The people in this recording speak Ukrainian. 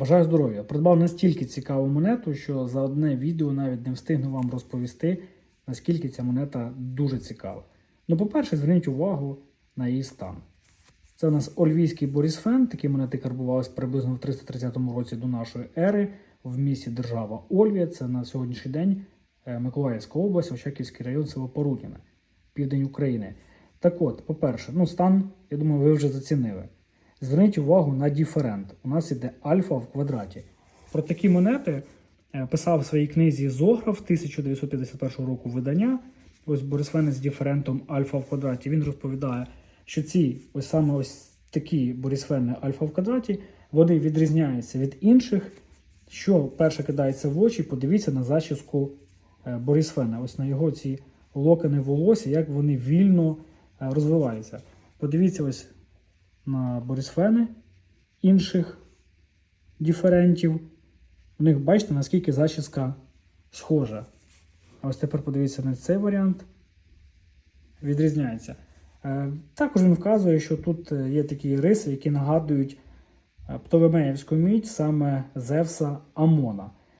Бажаю здоров'я! Придбав настільки цікаву монету, що за одне відео навіть не встигну вам розповісти, наскільки ця монета дуже цікава. Ну, по-перше, зверніть увагу на її стан. Це у нас Ольвійський Борисфен. Такі монети карбувалися приблизно в 330 році до нашої ери в місті держава Ольвія. Це на сьогоднішній день е, Миколаївська область, Очаківський район, село Порутіне, південь України. Так от, по-перше, ну стан, я думаю, ви вже зацінили. Зверніть увагу на діферент. У нас іде альфа в квадраті. Про такі монети е, писав в своїй книзі Зограф 1951 року видання. Ось Борисфени з діферентом альфа в квадраті. Він розповідає, що ці ось саме ось такі борисфени альфа в квадраті, вони відрізняються від інших. Що перше кидається в очі, подивіться на зачіску е, Борисфена. Ось на його ці локони волосся, як вони вільно е, розвиваються. Подивіться ось на Борисфени інших диферентів. У них бачите, наскільки зачіска схожа. А ось тепер подивіться на цей варіант. Відрізняється. Е, Також він вказує, що тут е, є такі риси, які нагадують е, Птолемеївську мідь, саме Зевса Амона.